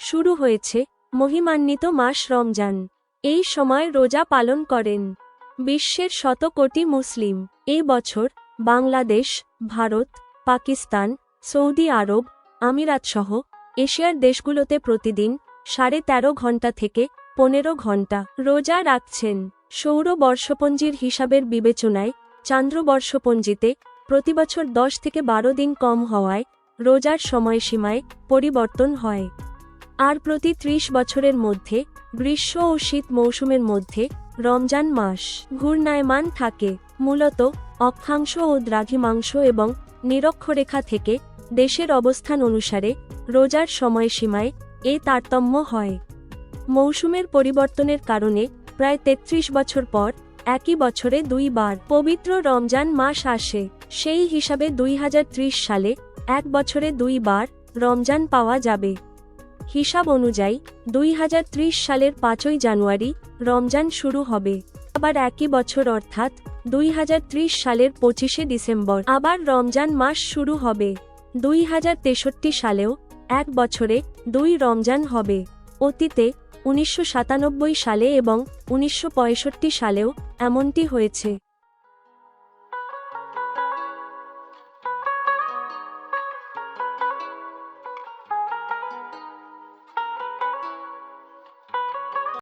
শুরু হয়েছে মহিমান্বিত মাস রমজান। এই সময় রোজা পালন করেন। বিশ্বের শত কোটি মুসলিম। এই বছর বাংলাদেশ, ভারত, পাকিস্তান, সৌদি আরব, আমিরাতসহ এশিয়ার দেশগুলোতে প্রতিদিন সাড়ে তেরো ঘণ্টা থেকে পনেরো ঘণ্টা রোজা রাখছেন। সৌর বর্ষপঞ্জির হিসাবের বিবেচনায় চান্দ্র চান্দ্রবর্ষপঞ্জিতে প্রতিবছর দশ থেকে বারো দিন কম হওয়ায় রোজার সময়সীমায় পরিবর্তন হয়। আর প্রতি ত্রিশ বছরের মধ্যে, গ্রীষ্ম ও শীত মৌসুমের মধ্যে, রমজান মাস ঘূর্ণায়মান থাকে। মূলত, অক্ষাংশ ও দ্রাঘিমাংশ এবং নিরক্ষরেখা থেকে দেশের অবস্থান অনুসারে রোজার সময়সীমায় এ তারতম্য হয়। মৌসুমের পরিবর্তনের কারণে প্রায় ৩৩ বছর পর একই বছরে দুইবার পবিত্র রমজান মাস আসে। সেই হিসাবে দুই হাজার ত্রিশ সালে এক বছরে দুইবার রমজান পাওয়া যাবে। হিসাব অনুযায়ী দুই হাজার ত্রিশ সালের পাঁচই জানুয়ারি রমজান শুরু হবে। আবার একই বছর অর্থাৎ দুই হাজার ত্রিশ সালের পঁচিশে ডিসেম্বর। আবার রমজান মাস শুরু হবে। দুই হাজার তেষট্টি সালেও এক বছরে দুই রমজান হবে। অতীতে উনিশশো সাতানব্বই সালে এবং উনিশশো পঁয়ষট্টি সালেও এমনটি হয়েছে।